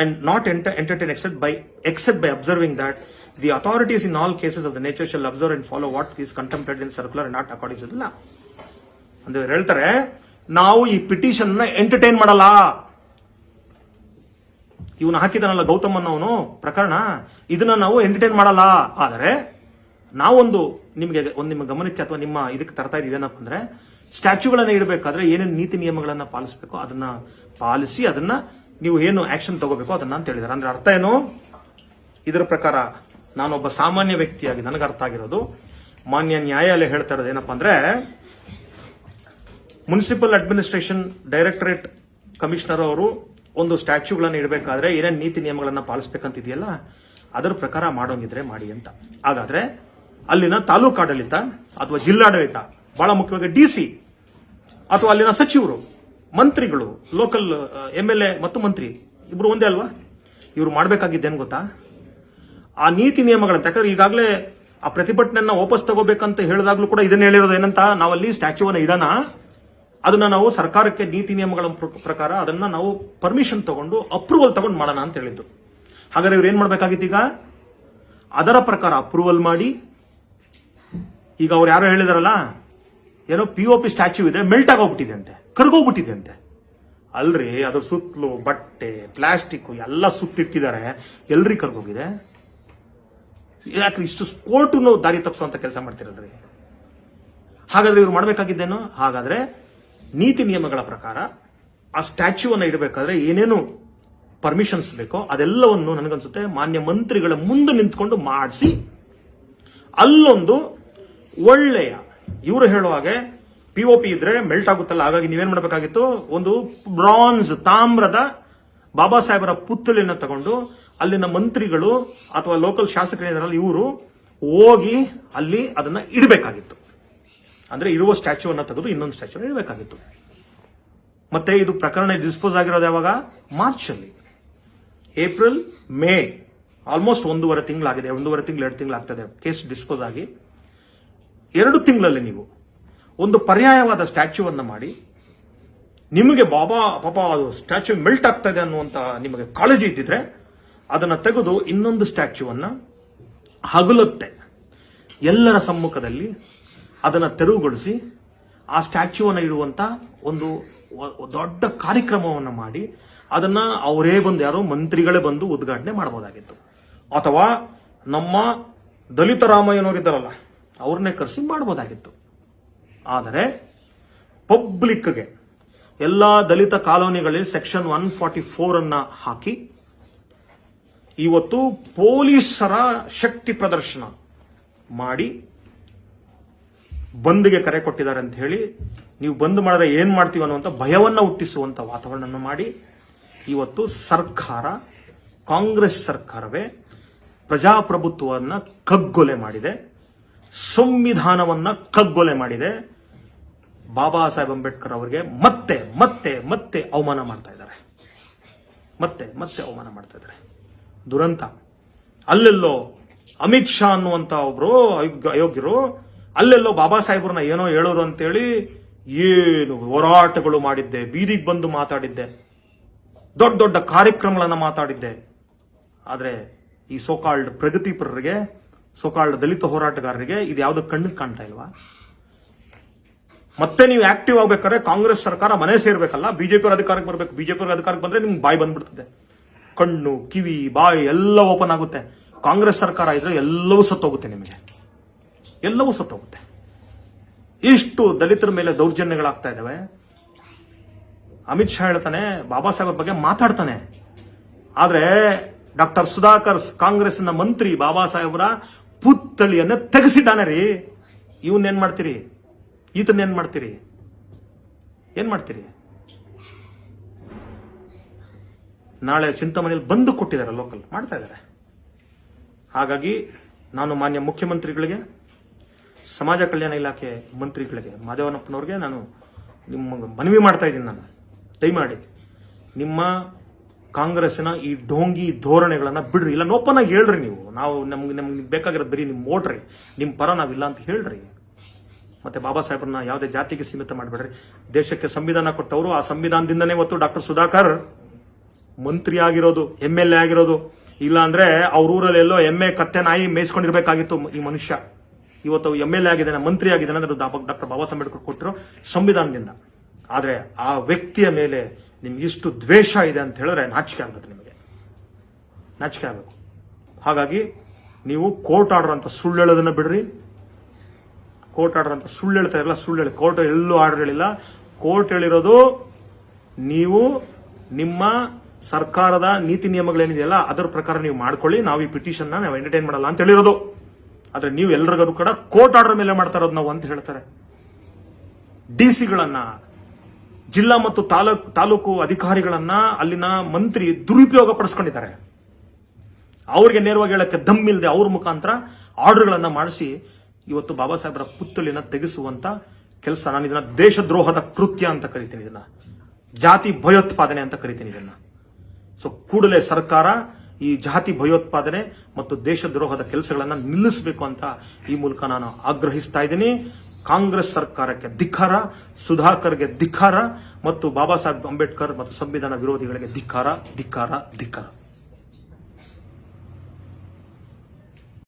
I not entertain except by except by observing that the authorities in all cases of the nature shall observe and follow what is contempted in circular not according ಇಲ್ಲ ಅಂದ್ರೆ ಹೇಳ್ತಾರೆ, ನಾವು ಈ ಪಿಟಿಷನ್ನ ಎಂಟರ್ಟೈನ್ ಮಾಡಲ್ಲ. ಇವನು ಹಾಕಿದನಲ್ಲ ಗೌತಮ್ ಅನ್ನೋನು ಪ್ರಕರಣ, ಇದನ್ನ ನಾವು ಎಂಟರ್ಟೈನ್ ಮಾಡಲ್ಲ. ಆದರೆ ನಾವೊಂದು ನಿಮಗೆ, ಒಂದು ನಿಮ್ಮ ಗಮನಕ್ಕೆ ಅಥವಾ ನಿಮ್ಮ ಇದಕ್ಕೆ ತರ್ತಾ ಇದೀವಿ ಏನಪ್ಪ ಅಂದ್ರೆ, ಸ್ಟ್ಯಾಚ್ಯೂಗಳನ್ನ ಇಡಬೇಕಾದ್ರೆ ಏನೇನು ನೀತಿ ನಿಯಮಗಳನ್ನ ಪಾಲಿಸಬೇಕು ಅದನ್ನ ಪಾಲಿಸಿ ಅದನ್ನ ನೀವು ಏನು ಆಕ್ಷನ್ ತಗೋಬೇಕು ಅದನ್ನ ಅಂತ ಹೇಳಿದಾರೆ ಅಂದ್ರೆ ಅರ್ಥ ಏನು? ಇದರ ಪ್ರಕಾರ ನಾನೊಬ್ಬ ಸಾಮಾನ್ಯ ವ್ಯಕ್ತಿಯಾಗಿ ನನಗೆ ಅರ್ಥ ಆಗಿರೋದು. ಮಾನ್ಯ ನ್ಯಾಯಾಲಯ ಹೇಳ್ತಾ ಇರೋದು ಏನಪ್ಪಾ ಅಂದ್ರೆ, ಮುನ್ಸಿಪಲ್ ಅಡ್ಮಿನಿಸ್ಟ್ರೇಷನ್ ಡೈರೆಕ್ಟರೇಟ್ ಕಮಿಷನರ್ ಅವರು ಒಂದು ಸ್ಟ್ಯಾಚ್ಯೂಗಳನ್ನ ಇಡಬೇಕಾದ್ರೆ ಏನೇನು ನೀತಿ ನಿಯಮಗಳನ್ನ ಪಾಲಿಸಬೇಕಂತಿದೆಯಲ್ಲ, ಅದರ ಪ್ರಕಾರ ಮಾಡೋಂಗಿದ್ರೆ ಮಾಡಿ ಅಂತ. ಹಾಗಾದ್ರೆ ಅಲ್ಲಿನ ತಾಲೂಕು ಆಡಳಿತ ಅಥವಾ ಜಿಲ್ಲಾಡಳಿತ, ಬಹಳ ಮುಖ್ಯವಾಗಿ ಡಿ ಸಿ ಅಥವಾ ಅಲ್ಲಿನ ಸಚಿವರು, ಮಂತ್ರಿಗಳು ಲೋಕಲ್ ಎಂ ಎಲ್ ಎ ಮತ್ತು ಮಂತ್ರಿ, ಇಬ್ರು ಒಂದೇ ಅಲ್ವಾ? ಇವರು ಮಾಡಬೇಕಾಗಿದ್ದೇನು ಗೊತ್ತಾ? ಆ ನೀತಿ ನಿಯಮಗಳಂತ. ಯಾಕಂದ್ರೆ ಈಗಾಗಲೇ ಆ ಪ್ರತಿಭಟನೆಯನ್ನ ವಾಪಸ್ ತಗೋಬೇಕಂತ ಹೇಳಿದಾಗ್ಲೂ ಕೂಡ ಇದನ್ನ ಹೇಳಿರೋದು ಏನಂತ? ನಾವಲ್ಲಿ ಸ್ಟ್ಯಾಚ್ಯೂವನ್ನ ಇಡೋಣ. ಅದನ್ನ ನಾವು ಸರ್ಕಾರಕ್ಕೆ ನೀತಿ ನಿಯಮಗಳ ಪ್ರಕಾರ ಅದನ್ನ ನಾವು ಪರ್ಮಿಷನ್ ತಗೊಂಡು ಅಪ್ರೂವಲ್ ತಗೊಂಡು ಮಾಡೋಣ ಅಂತ ಹೇಳಿದ್ದು. ಹಾಗಾದ್ರೆ ಇವ್ರು ಏನ್ ಮಾಡ್ಬೇಕಾಗಿತ್ತು ಈಗ ಅದರ ಪ್ರಕಾರ ಅಪ್ರೂವಲ್ ಮಾಡಿ ಈಗ ಅವ್ರು ಯಾರೋ ಹೇಳಿದಾರಲ್ಲ, ಏನೋ ಪಿ ಒ ಪಿ ಸ್ಟ್ಯಾಚ್ಯೂ ಇದೆ ಮೆಲ್ಟ್ ಆಗೋಗ್ಬಿಟ್ಟಿದೆ ಅಂತೆ, ಕರ್ಗೋಗ್ಬಿಟ್ಟಿದೆ ಅಂತೆ. ಅಲ್ರಿ ಅದ್ರ ಸುತ್ತಲೂ ಬಟ್ಟೆ ಪ್ಲಾಸ್ಟಿಕ್ ಎಲ್ಲ ಸುತ್ತಿಟ್ಟಿದ್ದಾರೆ. ಎಲ್ರಿ ಕರ್ಗೋಗಿದೆ? ಯಾಕ್ರಿ, ಇಷ್ಟು ಕೋರ್ಟು ದಾರಿ ತಪ್ಪಿಸುವಂತ ಕೆಲಸ ಮಾಡ್ತಿರಲ್ರಿ? ಹಾಗಾದ್ರೆ ಇವ್ರು ಮಾಡಬೇಕಾಗಿದ್ದೇನು? ಹಾಗಾದ್ರೆ ನೀತಿ ನಿಯಮಗಳ ಪ್ರಕಾರ ಆ ಸ್ಟ್ಯಾಚ್ಯೂವನ್ನು ಇಡಬೇಕಾದ್ರೆ ಏನೇನು ಪರ್ಮಿಷನ್ಸ್ ಬೇಕೋ ಅದೆಲ್ಲವನ್ನು ನನಗನ್ಸುತ್ತೆ ಮಾನ್ಯ ಮಂತ್ರಿಗಳ ಮುಂದೆ ನಿಂತ್ಕೊಂಡು ಮಾಡಿಸಿ, ಅಲ್ಲೊಂದು ಒಳ್ಳೆಯ. ಇವರು ಹೇಳುವ ಹಾಗೆ ಪಿ ಒ ಪಿ ಇದ್ರೆ ಮೆಲ್ಟ್ ಆಗುತ್ತಲ್ಲ, ಹಾಗಾಗಿ ನೀವೇನ್ ಮಾಡಬೇಕಾಗಿತ್ತು? ಒಂದು ಬ್ರಾನ್ಸ್ ತಾಮ್ರದ ಬಾಬಾ ಸಾಹೇಬರ ಪುತ್ತಲಿನ ತಗೊಂಡು ಅಲ್ಲಿನ ಮಂತ್ರಿಗಳು ಅಥವಾ ಲೋಕಲ್ ಶಾಸಕರಿದ್ದಾರಲ್ಲ ಇವರು ಹೋಗಿ ಅಲ್ಲಿ ಅದನ್ನ ಇಡಬೇಕಾಗಿತ್ತು. ಅಂದ್ರೆ ಇರುವ ಸ್ಟ್ಯಾಚ್ಯೂ ಅನ್ನ ತೆಗೆದು ಇನ್ನೊಂದು ಸ್ಟ್ಯಾಚ್ಯೂ ಇಡಬೇಕಾಗಿತ್ತು. ಮತ್ತೆ ಇದು ಪ್ರಕರಣ ಡಿಸ್ಪೋಸ್ ಆಗಿರೋದು ಯಾವಾಗ? ಮಾರ್ಚ್ ಅಲ್ಲಿ ಏಪ್ರಿಲ್ ಮೇ. ಆಲ್ಮೋಸ್ಟ್ ಒಂದೂವರೆ ತಿಂಗಳಾಗಿದೆ, ಒಂದೂವರೆ ತಿಂಗಳು, ಎರಡು ತಿಂಗಳಾಗ್ತದೆ ಕೇಸ್ ಡಿಸ್ಪೋಸ್ ಆಗಿ. ಎರಡು ತಿಂಗಳಲ್ಲಿ ನೀವು ಒಂದು ಪರ್ಯಾಯವಾದ ಸ್ಟ್ಯಾಚ್ಯೂವನ್ನು ಮಾಡಿ, ನಿಮಗೆ ಬಾಬಾ, ಪಾಪ ಅದು ಸ್ಟ್ಯಾಚ್ಯೂ ಮೆಲ್ಟ್ ಆಗ್ತಾ ಇದೆ ಅನ್ನುವಂತ ನಿಮಗೆ ಕಾಳಜಿ ಇದ್ದಿದ್ರೆ ಅದನ್ನು ತೆಗೆದು ಇನ್ನೊಂದು ಸ್ಟ್ಯಾಚ್ಯೂವನ್ನು ಹಗಲುತ್ತೆ. ಎಲ್ಲರ ಸಮ್ಮುಖದಲ್ಲಿ ಅದನ್ನು ತೆರವುಗೊಳಿಸಿ ಆ ಸ್ಟ್ಯಾಚ್ಯೂವನ್ನು ಇಡುವಂತ ಒಂದು ದೊಡ್ಡ ಕಾರ್ಯಕ್ರಮವನ್ನು ಮಾಡಿ ಅದನ್ನ ಅವರೇ ಬಂದು, ಯಾರೋ ಮಂತ್ರಿಗಳೇ ಬಂದು ಉದ್ಘಾಟನೆ ಮಾಡಬಹುದಾಗಿತ್ತು ಅಥವಾ ನಮ್ಮ ದಲಿತ ರಾಮಯ್ಯನವರಿದ್ದಾರಲ್ಲ ಅವ್ರನ್ನೇ ಕರೆಸಿ ಮಾಡಬಹುದಾಗಿತ್ತು ಆದರೆ, ಪಬ್ಲಿಕ್ಗೆ ಎಲ್ಲ ದಲಿತ ಕಾಲೋನಿಗಳಲ್ಲಿ ಸೆಕ್ಷನ್ ಒನ್ ಫಾರ್ಟಿ ಫೋರ್ ಅನ್ನ ಹಾಕಿ, ಇವತ್ತು ಪೊಲೀಸರ ಶಕ್ತಿ ಪ್ರದರ್ಶನ ಮಾಡಿ ಬಂದ್ಗೆ ಕರೆ ಕೊಟ್ಟಿದ್ದಾರೆ ಅಂತ ಹೇಳಿ, ನೀವು ಬಂದ್ ಮಾಡಿದ್ರೆ ಏನ್ ಮಾಡ್ತೀವಿ ಅನ್ನುವಂತ ಭಯವನ್ನ ಹುಟ್ಟಿಸುವಂತ ವಾತಾವರಣ ಮಾಡಿ, ಇವತ್ತು ಸರ್ಕಾರ, ಕಾಂಗ್ರೆಸ್ ಸರ್ಕಾರವೇ ಪ್ರಜಾಪ್ರಭುತ್ವವನ್ನ ಕಗ್ಗೊಲೆ ಮಾಡಿದೆ. ಸಂವಿಧಾನವನ್ನ ಕಗ್ಗೊಲೆ ಮಾಡಿದೆ. ಬಾಬಾ ಸಾಹೇಬ್ ಅಂಬೇಡ್ಕರ್ ಅವರಿಗೆ ಮತ್ತೆ ಮತ್ತೆ ಮತ್ತೆ ಅವಮಾನ ಮಾಡ್ತಾ ಇದ್ದಾರೆ. ಮತ್ತೆ ಮತ್ತೆ ಅವಮಾನ ಮಾಡ್ತಾ ಇದ್ದಾರೆ. ದುರಂತ. ಅಲ್ಲೆಲ್ಲೋ ಅಮಿತ್ ಶಾ ಅನ್ನುವಂತ ಒಬ್ರು ಅಯೋಗ್ಯ- ಅಯೋಗ್ಯರು ಅಲ್ಲೆಲ್ಲೋ ಬಾಬಾ ಸಾಹೇಬ್ರನ್ನ ಏನೋ ಹೇಳೋರು ಅಂತೇಳಿ ಏನು ಹೋರಾಟಗಳು ಮಾಡಿದ್ದೆ, ಬೀದಿಗೆ ಬಂದು ಮಾತಾಡಿದ್ದೆ, ದೊಡ್ಡ ದೊಡ್ಡ ಕಾರ್ಯಕ್ರಮಗಳನ್ನ ಮಾತಾಡಿದ್ದೆ. ಆದರೆ ಈ ಸೋಕಾಲ್ಡ್ ಪ್ರಗತಿಪರರಿಗೆ ಸೋಕಾಲ್ಡ್ ದಲಿತ ಹೋರಾಟಗಾರರಿಗೆ ಇದು ಯಾವ್ದು ಕಣ್ಣಿಗೆ ಕಾಣ್ತಾ ಇಲ್ವಾ? ಮತ್ತೆ ನೀವು ಆಕ್ಟಿವ್ ಆಗ್ಬೇಕಾದ್ರೆ ಕಾಂಗ್ರೆಸ್ ಸರ್ಕಾರ ಮನೆ ಸೇರ್ಬೇಕಲ್ಲ ಬಿಜೆಪಿ ಅಧಿಕಾರಕ್ಕೆ ಬರ್ಬೇಕು. ಬಿಜೆಪಿ ಅಧಿಕಾರಕ್ಕೆ ಬಂದ್ರೆ ನಿಮ್ಗೆ ಬಾಯಿ ಬಂದ್ಬಿಡ್ತದೆ. ಕಣ್ಣು, ಕಿವಿ, ಬಾಯಿ ಎಲ್ಲ ಓಪನ್ ಆಗುತ್ತೆ. ಕಾಂಗ್ರೆಸ್ ಸರ್ಕಾರ ಇದ್ರೆ ಎಲ್ಲವೂ ಸತ್ತೋಗುತ್ತೆ ನಿಮಗೆ. ಎಲ್ಲವೂ ಸತ್ತೋಗುತ್ತೆ. ಇಷ್ಟು ದಲಿತರ ಮೇಲೆ ದೌರ್ಜನ್ಯಗಳಾಗ್ತಾ ಇದ್ದಾವೆ. ಅಮಿತ್ ಶಾ ಹೇಳ್ತಾನೆ, ಬಾಬಾ ಸಾಹೇಬ್ ಬಗ್ಗೆ ಮಾತಾಡ್ತಾನೆ. ಆದ್ರೆ ಡಾಕ್ಟರ್ ಸುಧಾಕರ್ ಕಾಂಗ್ರೆಸ್ನ ಮಂತ್ರಿ ಬಾಬಾ ಸಾಹೇಬ್ರ ಪುತ್ಥಳಿಯನ್ನ ತೆಗೆಸಿದ್ದಾನೆ ರೀ. ಏನ್ ಮಾಡ್ತೀರಿ? ಈತನ ಏನ್ ಮಾಡ್ತೀರಿ? ಏನ್ ಮಾಡ್ತೀರಿ? ನಾಳೆ ಚಿಂತಾಮಣಿಯಲ್ಲಿ ಬಂದು ಕೊಟ್ಟಿದ್ದಾರೆ ಲೋಕಲ್ ಮಾಡ್ತಾ ಇದ್ದಾರೆ. ಹಾಗಾಗಿ ನಾನು ಮಾನ್ಯ ಮುಖ್ಯಮಂತ್ರಿಗಳಿಗೆ, ಸಮಾಜ ಕಲ್ಯಾಣ ಇಲಾಖೆ ಮಂತ್ರಿಗಳಿಗೆ, ಮಾದೇವನಪ್ಪನವ್ರಿಗೆ ನಾನು ನಿಮ್ಮ ಮನವಿ ಮಾಡ್ತಾ ಇದ್ದೀನಿ ನಾನು. ದಯಮಾಡಿ ನಿಮ್ಮ ಕಾಂಗ್ರೆಸ್ಸಿನ ಈ ಢೋಂಗಿ ಧೋರಣೆಗಳನ್ನ ಬಿಡ್ರಿ. ಇಲ್ಲ ಓಪನ್ ಆಗಿ ಹೇಳ್ರಿ ನೀವು. ನಾವು ನಮ್ಗೆ ನಮ್ಗೆ ಬೇಕಾಗಿರೋದು ಬರೀ ನಿಮ್ಮ ಓಡ್ರಿ ನಿಮ್ಮ ಪರ ನಾವಿಲ್ಲ ಅಂತ ಹೇಳ್ರಿ. ಮತ್ತೆ ಬಾಬಾ ಸಾಹೇಬ್ರನ್ನ ಯಾವುದೇ ಜಾತಿಗೆ ಸೀಮಿತ ಮಾಡಬೇಡ್ರಿ. ದೇಶಕ್ಕೆ ಸಂವಿಧಾನ ಕೊಟ್ಟವರು ಆ ಸಂವಿಧಾನದಿಂದನೇ ಇವತ್ತು ಡಾಕ್ಟರ್ ಸುಧಾಕರ್. ಮಂತ್ರಿ ಆಗಿರೋದು ಎಂ ಎಲ್ ಎ ಆಗಿರೋದು. ಇಲ್ಲ ಅಂದ್ರೆ ಅವ್ರ ಊರಲ್ಲೆಲ್ಲೋ ಎಮ್ಮೆ ಕತ್ತೆ ನಾಯಿ ಮೇಯಿಸ್ಕೊಂಡಿರ್ಬೇಕಾಗಿತ್ತು ಈ ಮನುಷ್ಯ. ಇವತ್ತು ಎಂ ಎಲ್ ಎ ಆಗಿದ್ದಾನೆ, ಮಂತ್ರಿ ಆಗಿದ್ದಾನೆ ಅಂದ್ರೆ ಡಾಕ್ಟರ್ ಬಾಬಾ ಸಾಹೇಬ್ ಅಂಬೇಡ್ಕರ್ ಕೊಟ್ಟಿರೋ ಸಂವಿಧಾನದಿಂದ. ಆದ್ರೆ ಆ ವ್ಯಕ್ತಿಯ ಮೇಲೆ ನಿಮ್ಗೆ ಇಷ್ಟು ದ್ವೇಷ ಇದೆ ಅಂತ ಹೇಳಿದ್ರೆ ನಾಚಿಕೆ ಆಗ್ಬೇಕು ನಿಮಗೆ. ನಾಚಿಕೆ ಆಗ್ಬೇಕು. ಹಾಗಾಗಿ ನೀವು ಕೋರ್ಟ್ ಆರ್ಡರ್ ಅಂತ ಸುಳ್ಳು ಹೇಳೋದನ್ನ ಬಿಡ್ರಿ. ಕೋರ್ಟ್ ಆರ್ಡರ್ ಅಂತ ಸುಳ್ಳು ಹೇಳ್ತಾ ಇರಲ್ಲ, ಸುಳ್ಳು ಹೇಳಿ. ಕೋರ್ಟ್ ಎಲ್ಲೂ ಆರ್ಡರ್ ಹೇಳಿಲ್ಲ. ಕೋರ್ಟ್ ಹೇಳಿರೋದು ನೀವು ನಿಮ್ಮ ಸರ್ಕಾರದ ನೀತಿ ನಿಯಮಗಳೇನಿದೆಯಲ್ಲ ಅದರ ಪ್ರಕಾರ ನೀವು ಮಾಡ್ಕೊಳ್ಳಿ. ನಾವು ಈ ಪಿಟಿಷನ್ ನಾವು ಎಂಟರ್ಟೈನ್ ಮಾಡಲ್ಲ ಅಂತ ಹೇಳಿರೋದು. ಆದ್ರೆ ನೀವು ಎಲ್ರಿಗೂ ಕೂಡ ಕೋರ್ಟ್ ಆರ್ಡರ್ ಮೇಲೆ ಮಾಡ್ತಾ ಇರೋದು ನಾವು ಅಂತ ಹೇಳ್ತಾರೆ. ಡಿ ಸಿಗಳನ್ನ ಜಿಲ್ಲಾ ಮತ್ತು ತಾಲೂಕು ಅಧಿಕಾರಿಗಳನ್ನ ಅಲ್ಲಿನ ಮಂತ್ರಿ ದುರುಪಯೋಗ ಪಡಿಸ್ಕೊಂಡಿದ್ದಾರೆ. ಅವ್ರಿಗೆ ನೇರವಾಗಿ ಹೇಳಕ್ಕೆ ದಮ್ಮಿಲ್ಲದೆ ಅವ್ರ ಮುಖಾಂತರ ಆರ್ಡರ್ಗಳನ್ನ ಮಾಡಿಸಿ ಇವತ್ತು ಬಾಬಾ ಸಾಹೇಬರ ಪುತ್ತಲಿನ ತೆಗೆಸುವಂತ ಕೆಲಸ ನಾನು ಇದನ್ನ ದೇಶದ್ರೋಹದ ಕೃತ್ಯ ಅಂತ ಕರಿತೀನಿ ಇದನ್ನ. ಜಾತಿ ಭಯೋತ್ಪಾದನೆ ಅಂತ ಕರಿತೀನಿ ಇದನ್ನ. ಸೊ ಕೂಡಲೇ ಸರ್ಕಾರ ಈ ಜಾತಿ ಭಯೋತ್ಪಾದನೆ ಮತ್ತು ದೇಶದ್ರೋಹದ ಕೆಲಸಗಳನ್ನು ನಿಲ್ಲಿಸಬೇಕು ಅಂತ ಈ ಮೂಲಕ ನಾನು ಆಗ್ರಹಿಸ್ತಾ ಇದ್ದೀನಿ. ಕಾಂಗ್ರೆಸ್ ಸರ್ಕಾರಕ್ಕೆ ಧಿಕ್ಕಾರ, ಸುಧಾಕರ್ಗೆ ಧಿಕ್ಕಾರ ಮತ್ತು ಬಾಬಾ ಸಾಹೇಬ್ ಅಂಬೇಡ್ಕರ್ ಮತ್ತು ಸಂವಿಧಾನ ವಿರೋಧಿಗಳಿಗೆ ಧಿಕ್ಕಾರ ಧಿಕ್ಕಾರ ಧಿಕ್ಕಾರ.